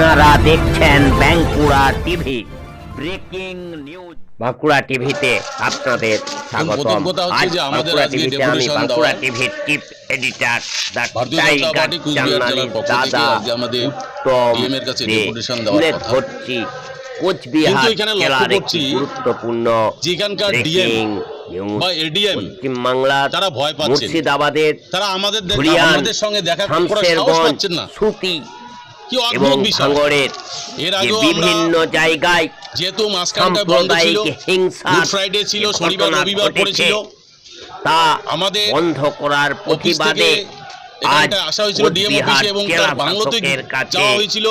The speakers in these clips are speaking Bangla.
আপনারা দেখছেন Bankura TV breaking news Bankura টিভিতে আপনাদের হচ্ছে আজ বাঁকুড়া টিভিতে আমি বাঁকুড়া। টিভির চিফ এডিটর টাইগার দাদা উত্তম তুলে। ধরছি কোচবিহার জেলার একটি গুরুত্বপূর্ণ যে এখানকার DM ব্রেকিং বা এডিএম পশ্চিমবাংলা তারা ভয় পাচ্ছেন। মুর্শিদাবাদের তারা আমাদের আমাদের সঙ্গে দেখা করার সাহস পাচ্ছেন না সুতি এবং ভাঙড়ের বিভিন্ন জায়গায় যেহেতু মাঝখানটা বন্ধ ছিল গুড ফ্রাইডে ছিল শনিবার রবিবার পড়েছিল তা আমাদের বন্ধ করার প্রতিবাদে আজ আসা হয়েছিল ডিএম অফিসে এবং জেলা তার বাংলোতে শাসকের কাছে যাওয়া হয়েছিল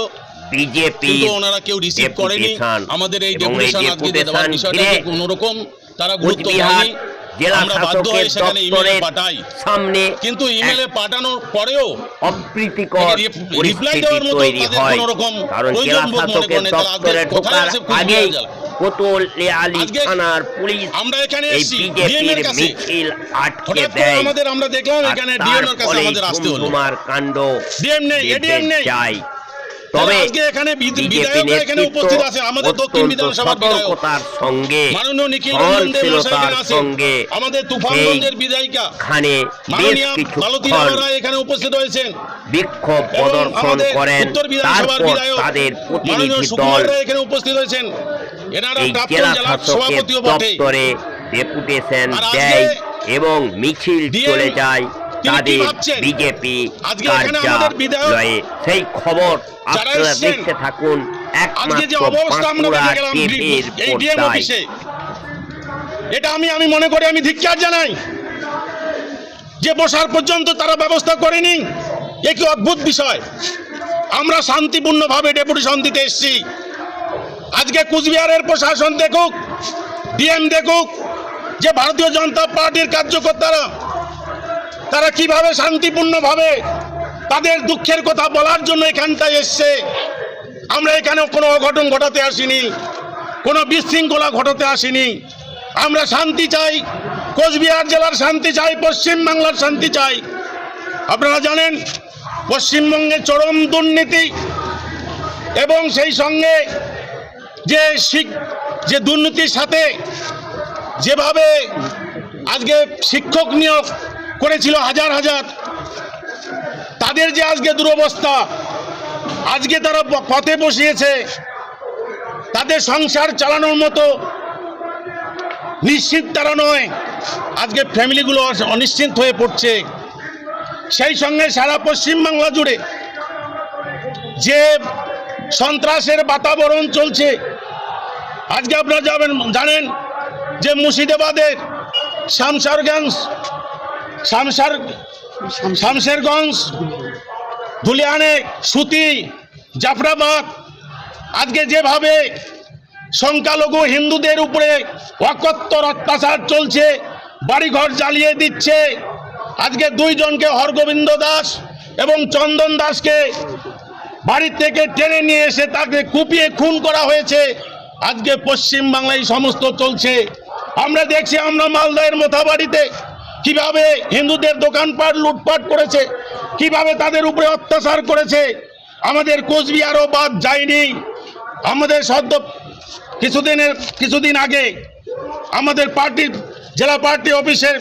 বিজেপি ওনারা কেউ রিসিভ করেনি। আমাদের এই ডেপুটেশন আজকে দেওয়ার বিষয়টা তারা গুরুত্ব দেয়নি জেলা শাসকের দপ্তরের সামনে কিন্তু ইমেলে পাঠানোর পরেও অপ্রীতিকর পরিস্থিতি তৈরি হয়। কারণ জেলা শাসকের দপ্তরে ঢোকার আগেই কোতলে আলী থানার পুলিশ আমরা এখানে এই বিজেপির মিছিল আটকে দেয়। আমাদের আমরা দেখলাম এখানে ডিএম এর কাছে আমাদের আসতে হলো। কাণ্ড ডিএম নেই এডিএম নেই। তবে এখানে বিজেপি নেতৃত্ব অত্যন্ত সতর্কতার সঙ্গে সহনশীলতার সঙ্গে আমাদের তুফানগঞ্জের বিধায়িকা খানে বেশ মাননীয় কিছুক্ষণ এখানে উপস্থিত হয়েছেন। বিক্ষোভ এবং প্রদর্শন আমাদের করেন উত্তর তারপর তাদের প্রতিনিধি দল এখানে উপস্থিত হয়েছেন। এনারা এই জেলা শাসকের সভাপতিও বটে দপ্তরে ডেপুটেশন দেয় এবং মিছিল চলে যায়। তাদের? বিজেপি কার্যালয়ে সেই খবর আপনারা দেখতে থাকুন। এটা আমি আমি মনে করি আমি ধিক্কার জানাই। যে বসার পর্যন্ত তারা ব্যবস্থা করেনি এ কি অদ্ভুত বিষয়। আমরা শান্তিপূর্ণভাবে ডেপুটেশন দিতে এসেছি। আজকে কুচবিহারের প্রশাসন দেখুক ডিএম দেখুক যে ভারতীয় জনতা পার্টির কার্যকর্তারা তারা কীভাবে শান্তিপূর্ণভাবে তাদের দুঃখের কথা বলার জন্য এখানটায় এসছে? আমরা এখানে কোনো অঘটন ঘটাতে আসিনি, কোনো বিশৃঙ্খলা ঘটাতে আসিনি। আমরা শান্তি চাই, কোচবিহার জেলার শান্তি চাই, পশ্চিমবাংলার শান্তি চাই। আপনারা জানেন, পশ্চিমবঙ্গে চরম দুর্নীতি এবং সেই সঙ্গে যে যে দুর্নীতির সাথে যেভাবে আজকে শিক্ষক নিয়োগ করেছিল হাজার হাজার। তাদের যে আজকে দুরবস্থা, আজকে তারা পথে বসিয়েছে, তাদের সংসার চালানোর মতো নিশ্চিত তারা নয়। আজকে ফ্যামিলিগুলো অনিশ্চিত হয়ে পড়ছে। সেই সঙ্গে সারা পশ্চিমবাংলা জুড়ে যে সন্ত্রাসের বাতাবরণ চলছে, আজকে আপনারা যাবেন, জানেন যে মুর্শিদাবাদের শামসারগঞ্জ শামসার শামশেরগঞ্জ ধুলিয়ানে সুতি জাফরাবাদ আজকে যেভাবে সংখ্যালঘু হিন্দুদের উপরে অকত্তর অত্যাচার চলছে, বাড়িঘর জ্বালিয়ে দিচ্ছে, আজকে দুইজনকে হরগোবিন্দ দাস এবং চন্দন দাসকে বাড়ির থেকে টেনে নিয়ে এসে তাকে কুপিয়ে খুন করা হয়েছে। আজকে পশ্চিম বাংলায় সমস্ত চলছে। আমরা দেখছি আমরা মালদায়ের মোথাবাড়িতে কীভাবে হিন্দুদের দোকানপাট লুটপাট করেছে? কীভাবে তাদের উপরে অত্যাচার করেছে? আমাদের কোচবিহারও বাদ যায়নি। আমাদের সদ্য কিছুদিনের, কিছুদিন আগে আমাদের পার্টির জেলা পার্টি অফিসের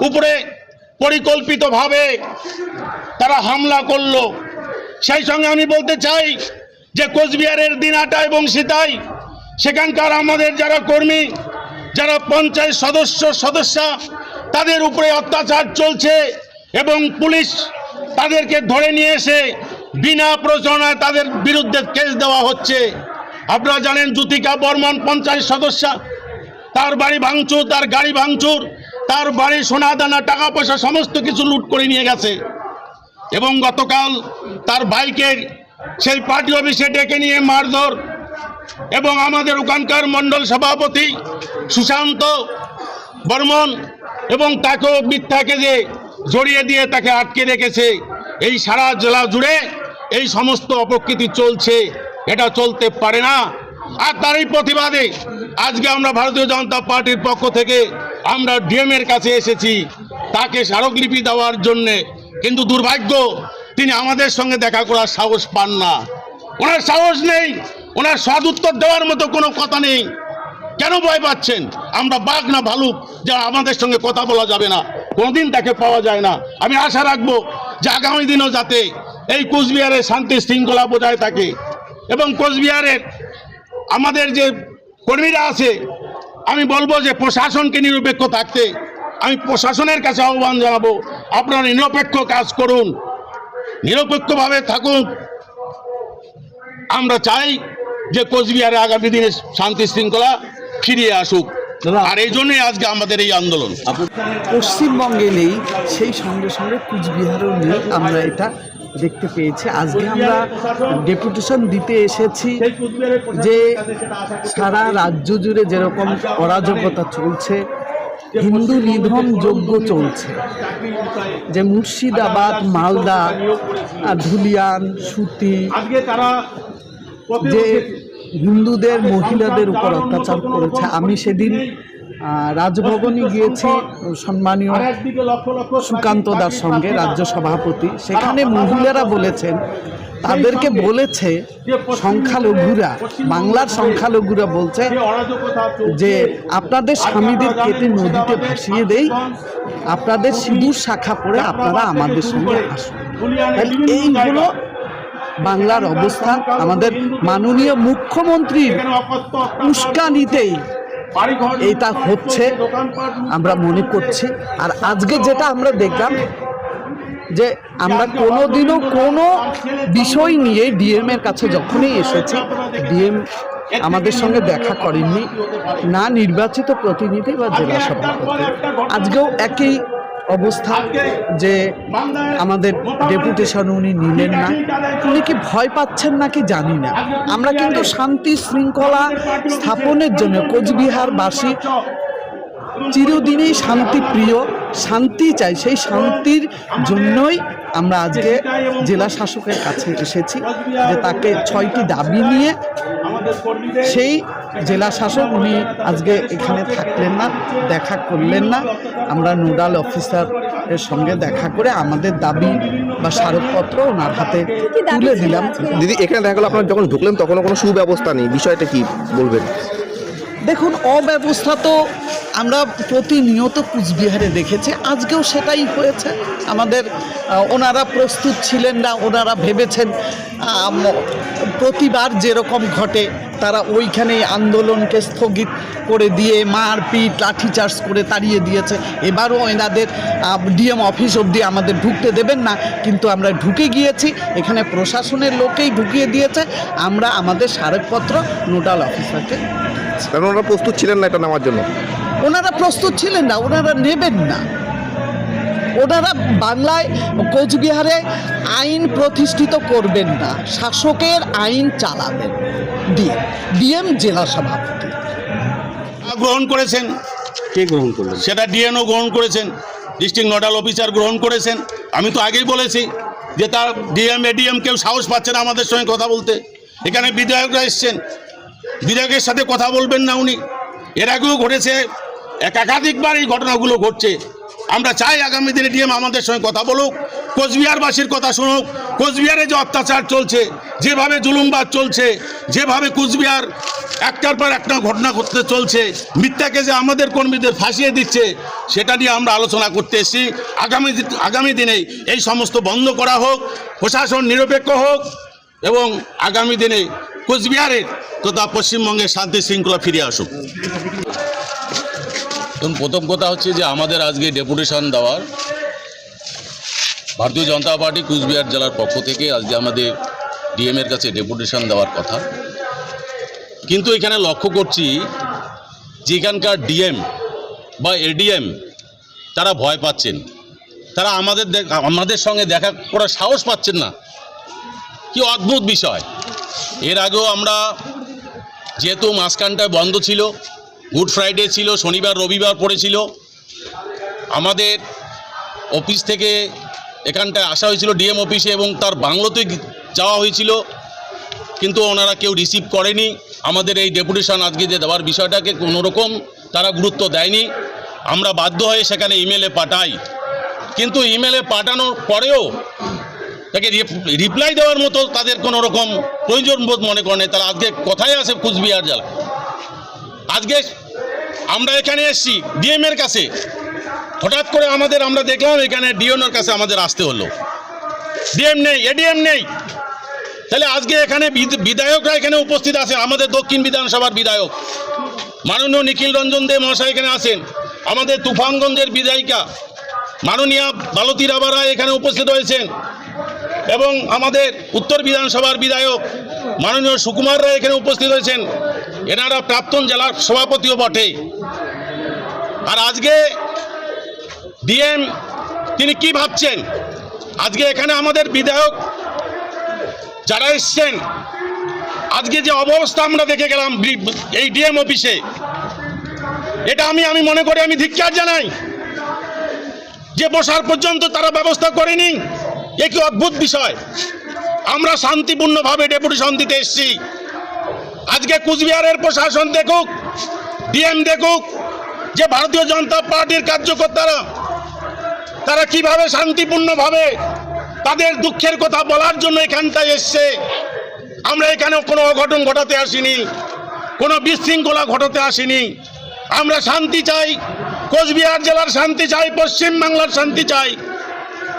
উপরে পরিকল্পিতভাবে তারা হামলা করল। সেই সঙ্গে আমি বলতে চাই যে কোচবিহারের দিনাটা এবং সীতাই, সেখানকার আমাদের যারা কর্মী, যারা পঞ্চায়েত সদস্য, সদস্যা তাদের উপরে অত্যাচার চলছে এবং পুলিশ তাদেরকে ধরে নিয়ে এসে বিনা প্রচনায় তাদের বিরুদ্ধে কেস দেওয়া হচ্ছে। আপনারা জানেন জ্যোতিকা বর্মন পঞ্চায়েত সদস্যা, তার বাড়ি ভাঙচুর, তার গাড়ি ভাঙচুর, তার বাড়ি সোনা দানা টাকা পয়সা সমস্ত কিছু লুট করে নিয়ে গেছে। এবং গতকাল তার বাইকের সেই পার্টি অফিসে ডেকে নিয়ে মারধর এবং আমাদের ওখানকার মণ্ডল সভাপতি সুশান্ত বর্মন এবং তাকেও মিথ্যাকে যে জড়িয়ে দিয়ে তাকে আটকে রেখেছে, এই সারা জেলা জুড়ে এই সমস্ত অপকৃতি চলছে, এটা চলতে পারে না। আর তারই প্রতিবাদে আজকে আমরা ভারতীয় জনতা পার্টির পক্ষ থেকে আমরা ডিএম এর কাছে এসেছি, তাকে স্মারকলিপি দেওয়ার জন্যে। কিন্তু দুর্ভাগ্য, তিনি আমাদের সঙ্গে দেখা করার সাহস পান না। ওনার সাহস নেই, ওনার সদ উত্তর দেওয়ার মতো কোনো কথা নেই। কেন ভয় পাচ্ছেন? আমরা বাঘ না ভালুক যা আমাদের সঙ্গে কথা বলা যাবে না। কোনোদিন তাকে পাওয়া যায় না। আমি আশা রাখব যে আগামী দিনও যাতে এই কোচবিহারের শান্তি শৃঙ্খলা বজায় থাকে। এবং কোচবিহারের আমাদের যে কর্মীরা আছে, আমি বলব যে প্রশাসনকে নিরপেক্ষ থাকতে, আমি প্রশাসনের কাছে আহ্বান জানাব, আপনারা নিরপেক্ষ কাজ করুন। নিরপেক্ষভাবে থাকুন। আমরা চাই যে কোচবিহারে আগামী দিনে শান্তি শৃঙ্খলা ফিরিয়ে আসুক। আর এই জন্যই আজকে আমাদের এই আন্দোলন। পশ্চিমবঙ্গে নেই সেই সঙ্গে সঙ্গে কুচবিহারও নেই। আমরা এটা দেখতে পেয়েছি। আজকে আমরা ডেপুটেশন দিতে এসেছি যে সারা রাজ্য জুড়ে যেরকম অরাজকতা চলছে হিন্দু নিধন যজ্ঞ চলছে যে মুর্শিদাবাদ মালদা আর ধুলিয়ান সুতি যে হিন্দুদের, মহিলাদের উপর অত্যাচার করেছে। আমি সেদিন রাজভবনে গিয়েছি, সম্মানীয় সুকান্ত দার সঙ্গে, রাজ্য সভাপতি। সেখানে মহিলারা বলেছেন, তাদেরকে বলেছে, সংখ্যালঘুরা, বাংলার সংখ্যালঘুরা বলছে যে, আপনাদের স্বামীদের কেটে নদীতে ভাসিয়ে দেই, আপনাদের সিঁদুর শাখা পরে আপনারা আমাদের সঙ্গে আসুন। তাহলে এই হলো বাংলার অবস্থা আমাদের মাননীয় মুখ্যমন্ত্রীর উস্কানিতেই এইটা হচ্ছে, আমরা মনে করছি। আর আজকে যেটা আমরা দেখলাম, যে আমরা কোনোদিনও কোনো বিষয় নিয়ে ডিএম এর কাছে যখনই এসেছি, ডিএম আমাদের সঙ্গে দেখা করেননি, না নির্বাচিত প্রতিনিধি বা জেলা সভাপতি। আজকেও একই অবস্থা যে আমাদের ডেপুটেশন উনি নিলেন না। উনি কি ভয় পাচ্ছেন নাকি জানি না। আমরা কিন্তু শান্তি শৃঙ্খলা স্থাপনের জন্য কোচবিহারবাসী চিরদিনই শান্তি প্রিয় শান্তি চাই। সেই শান্তির জন্যই আমরা আজকে জেলা শাসকের কাছে এসেছি যে তাকে ছয়টি দাবি নিয়ে সেই জেলা শাসক উনি আজকে এখানে থাকলেন না দেখা করলেন না। আমরা নোডাল অফিসারের সঙ্গে দেখা করে আমাদের দাবি বা স্মারকপত্র ওনার হাতে তুলে দিলাম। দিদি এখানে দেখা গেলো আপনারা যখন ঢুকলেন তখনও কোনো সুব্যবস্থা নেই। বিষয়টা কি বলবেন? দেখুন অব্যবস্থা তো আমরা প্রতিনিয়ত কুচবিহারে দেখেছি। আজকেও সেটাই হয়েছে। আমাদের ওনারা প্রস্তুত ছিলেন না ওনারা ভেবেছেন প্রতিবার যেরকম ঘটে তারা ওইখানেই আন্দোলনকে স্থগিত করে দিয়ে মারপিট লাঠিচার্জ করে তাড়িয়ে দিয়েছে। এবারও এনাদের ডিএম অফিস অবধি আমাদের ঢুকতে দেবেন না। কিন্তু আমরা ঢুকে গিয়েছি এখানে প্রশাসনের লোকেই ঢুকিয়ে দিয়েছে। আমরা আমাদের স্মারকপত্র নোডাল অফিসারকে কারণ ওনারা প্রস্তুত ছিলেন না এটা নেওয়ার জন্য? ওনারা প্রস্তুত ছিলেন না ওনারা নেবেন না। ওনারা বাংলায় কোচবিহারে আইন প্রতিষ্ঠিত করবেন না শাসকের আইন চালাবেন। ডিএম ডিএম জেলা সভাপতি। গ্রহণ করেছেন। কে গ্রহণ করলেন? সেটা ডিএনও গ্রহণ করেছেন ডিস্ট্রিক্ট নোডাল অফিসার গ্রহণ করেছেন। আমি তো আগেই বলেছি যে তার ডিএম এডিএম কেউ সাহস পাচ্ছে না আমাদের সঙ্গে কথা বলতে। এখানে বিধায়করা এসছেন। বিধায়কের সাথে কথা বলবেন না উনি। এর আগেও ঘটেছে এক একাধিকবার এই ঘটনাগুলো ঘটছে। আমরা চাই আগামী দিনে ডিএম আমাদের সঙ্গে কথা বলুক, কোচবিহারবাসীর কথা শুনুক, কোচবিহারে যে অত্যাচার চলছে, যেভাবে জুলুমবাদ চলছে, যেভাবে কোচবিহার একটার পর একটা ঘটনা ঘটতে চলছে, মিথ্যাকে যে আমাদের কর্মীদের ফাঁসিয়ে দিচ্ছে, সেটা নিয়ে আমরা আলোচনা করতে এসেছি। আগামী আগামী দিনে এই সমস্ত বন্ধ করা হোক, প্রশাসন নিরপেক্ষ হোক, এবং আগামী দিনে কোচবিহারের তথা পশ্চিমবঙ্গের শান্তি শৃঙ্খলা ফিরে আসুক। এখন প্রথম কথা হচ্ছে যে আমাদের আজকে ডেপুটেশন দেওয়ার ভারতীয় জনতা পার্টি কুচবিহার জেলার পক্ষ থেকে আজকে আমাদের ডিএম এর কাছে ডেপুটেশন দেওয়ার কথা। কিন্তু এখানে লক্ষ্য করছি যে এখানকার ডিএম বা এডিএম তারা ভয় পাচ্ছেন। তারা আমাদের আমাদের সঙ্গে দেখা করার সাহস পাচ্ছেন না। কি অদ্ভুত বিষয়। এর আগেও আমরা যেহেতু মাঝখানটায় বন্ধ ছিল গুড ফ্রাইডে ছিল, শনিবার, রবিবার পড়েছিল। আমাদের অফিস থেকে এখানটায় আসা হয়েছিল ডিএম অফিসে এবং তার বাংলোতে যাওয়া হয়েছিল, কিন্তু ওনারা কেউ রিসিভ করেনি। আমাদের এই ডেপুটেশন আজকে যে দেওয়ার বিষয়টাকে কোনো রকম তারা গুরুত্ব দেয়নি। আমরা বাধ্য হয়ে সেখানে ইমেলে পাঠাই। কিন্তু ইমেলে পাঠানোর পরেও তাকে রিপ্লাই দেওয়ার মতো তাদের কোনো রকম প্রয়োজন বোধ মনে করেন তারা আজকে কথাই আসে কুচবিহার জেলা? আজকে আমরা এখানে এসেছি ডিএম এর কাছে। হঠাৎ করে আমাদের আমরা দেখলাম এখানে ডিএনওর কাছে আমাদের আসতে হলো। ডিএম নেই, এডিএম নেই। তাহলে আজকে এখানে বিধায়করা এখানে উপস্থিত আছে আমাদের দক্ষিণ বিধানসভার বিধায়ক। মাননীয় নিখিল রঞ্জন দে মহাশয় এখানে আছেন, আমাদের তুফানগঞ্জের বিধায়িকা। মাননীয় বালতী রাবারা এখানে উপস্থিত হয়েছেন। এবং আমাদের উত্তর বিধানসভার বিধায়ক মাননীয় সুকুমার রায় এখানে উপস্থিত হয়েছেন। এনারা প্রাক্তন জেলার সভাপতিও বটে। আর আজকে ডিএম, তিনি কি ভাবছেন? আজকে এখানে আমাদের বিধায়ক যারা এসছেন, আজকে যে অবস্থা আমরা দেখে গেলাম এই ডিএম অফিসে, এটা আমি আমি মনে করি, আমি ধিক্কার জানাই যে বসার পর্যন্ত তারা ব্যবস্থা করেনি এ কি অদ্ভুত বিষয়। আমরা শান্তিপূর্ণভাবে ডেপুটেশন দিতে এসেছি। আজকে কুচবিহারের প্রশাসন দেখুক, ডিএম দেখুক, যে ভারতীয় জনতা পার্টির কার্যকর্তারা, তারা কীভাবে শান্তিপূর্ণভাবে তাদের দুঃখের কথা বলার জন্য এখানটায় এসছে, আমরা এখানে কোনো অঘটন ঘটাতে আসিনি, কোনো বিশৃঙ্খলা ঘটাতে আসিনি। আমরা শান্তি চাই, কোচবিহার জেলার শান্তি চাই, পশ্চিমবাংলার শান্তি চাই।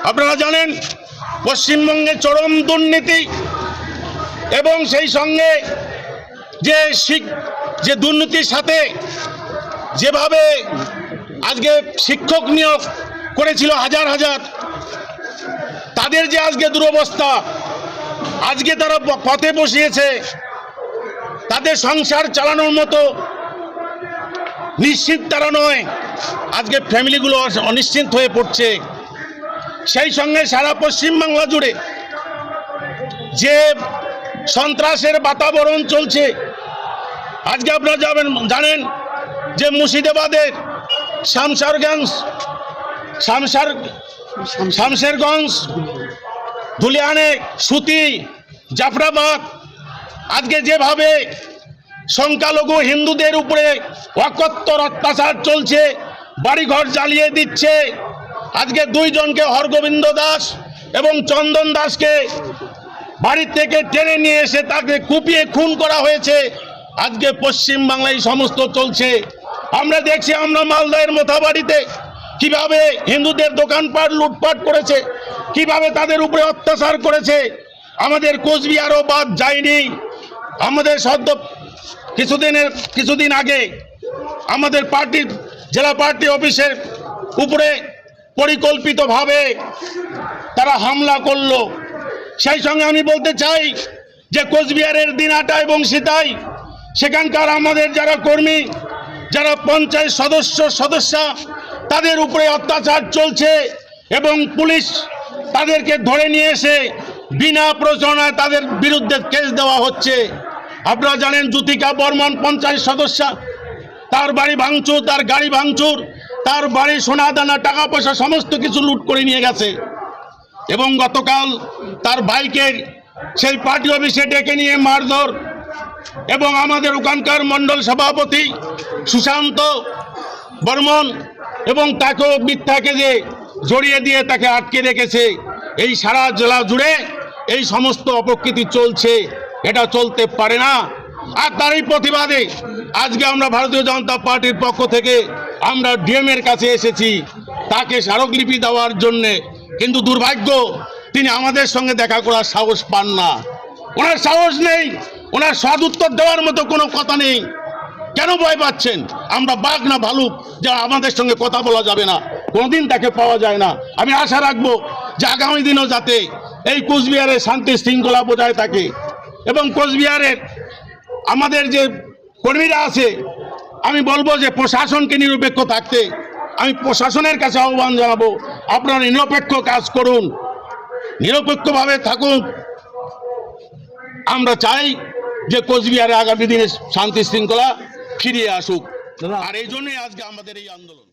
আপনারা জানেন, পশ্চিমবঙ্গে চরম দুর্নীতি, এবং সেই সঙ্গে যে যে দুর্নীতির সাথে যেভাবে আজকে শিক্ষক নিয়োগ করেছিল হাজার হাজার, তাদের যে আজকে দুরবস্থা, আজকে তারা পথে বসিয়েছে, তাদের সংসার চালানোর মতো নিশ্চিত তারা নয়। আজকে ফ্যামিলিগুলো অনিশ্চিত হয়ে পড়ছে। সেই সঙ্গে সারা পশ্চিমবাংলা জুড়ে যে সন্ত্রাসের বাতাবরণ চলছে আজকে আপনারা যাবেন, জানেন যে মুর্শিদাবাদের শামসারগঞ্জ, শামসার শামশেরগঞ্জ ধুলিয়ানে, সুতি, জাফরাবাদ, আজকে যেভাবে সংখ্যালঘু হিন্দুদের উপরে অকত্তর অত্যাচার চলছে, বাড়িঘর জ্বালিয়ে দিচ্ছে, আজকে দুইজনকে হরগোবিন্দ দাস এবং চন্দন দাসকে বাড়ি থেকে টেনে নিয়ে এসে তাকে কুপিয়ে খুন করা হয়েছে। আজকে পশ্চিম বাংলায় সমস্ত চলছে। আমরা দেখছি আমরা মালদায়ের মোথাবাড়িতে কীভাবে হিন্দুদের দোকানপাট লুটপাট করেছে, কীভাবে তাদের উপরে অত্যাচার করেছে। আমাদের কোচবিহারও বাদ যায়নি। আমাদের সদ্য কিছুদিনের, কিছুদিন আগে আমাদের পার্টির জেলা পার্টি অফিসের উপরে পরিকল্পিতভাবে তারা হামলা করল। সেই সঙ্গে আমি বলতে চাই যে কোচবিহারের দিনাটা এবং সীতাই সেখানকার আমাদের যারা কর্মী, যারা পঞ্চায়েত সদস্য, সদস্যা, তাদের উপরে অত্যাচার চলছে এবং পুলিশ তাদেরকে ধরে নিয়ে এসে বিনা প্রচনায় তাদের বিরুদ্ধে কেস দেওয়া হচ্ছে। আপনারা জানেন জ্যোতিকা বর্মন পঞ্চায়েত সদস্যা, তার বাড়ি ভাঙচুর, তার গাড়ি ভাঙচুর, তার বাড়ি সোনা দানা টাকা পয়সা সমস্ত কিছু লুট করে নিয়ে গেছে। এবং গতকাল তার বাইকের সেই পার্টি অফিসে ডেকে নিয়ে মারধর এবং আমাদের ওখানকার মণ্ডল সভাপতি সুশান্ত বর্মন এবং তাকেও মিথ্যাকে যে জড়িয়ে দিয়ে তাকে আটকে রেখেছে, এই সারা জেলা জুড়ে এই সমস্ত অপকৃতি চলছে, এটা চলতে পারে না। আর তারই প্রতিবাদে আজকে আমরা ভারতীয় জনতা পার্টির পক্ষ থেকে আমরা ডিএম এর কাছে এসেছি, তাকে স্মারকলিপি দেওয়ার জন্যে। কিন্তু দুর্ভাগ্য, তিনি আমাদের সঙ্গে দেখা করার সাহস পান না। ওনার সাহস নেই ওনার সদ উত্তর দেওয়ার মতো কোনো কথা নেই। কেন ভয় পাচ্ছেন? আমরা বাঘ না ভালুক, যা আমাদের সঙ্গে কথা বলা যাবে না। কোনোদিন তাকে পাওয়া যায় না। আমি আশা রাখব যে আগামী দিনেও যাতে এই কোচবিহারের শান্তি শৃঙ্খলা বজায় থাকে। এবং কোচবিহারের আমাদের যে কর্মীরা আছে, আমি বলব যে প্রশাসনকে নিরপেক্ষ থাকতে, আমি প্রশাসনের কাছে আহ্বান জানাব, আপনারা নিরপেক্ষ কাজ করুন। নিরপেক্ষভাবে থাকুন। আমরা চাই যে কোচবিহারে আগামী দিনে শান্তি শৃঙ্খলা ফিরিয়ে আসুক। আর এই জন্যই আজকে আমাদের এই আন্দোলন।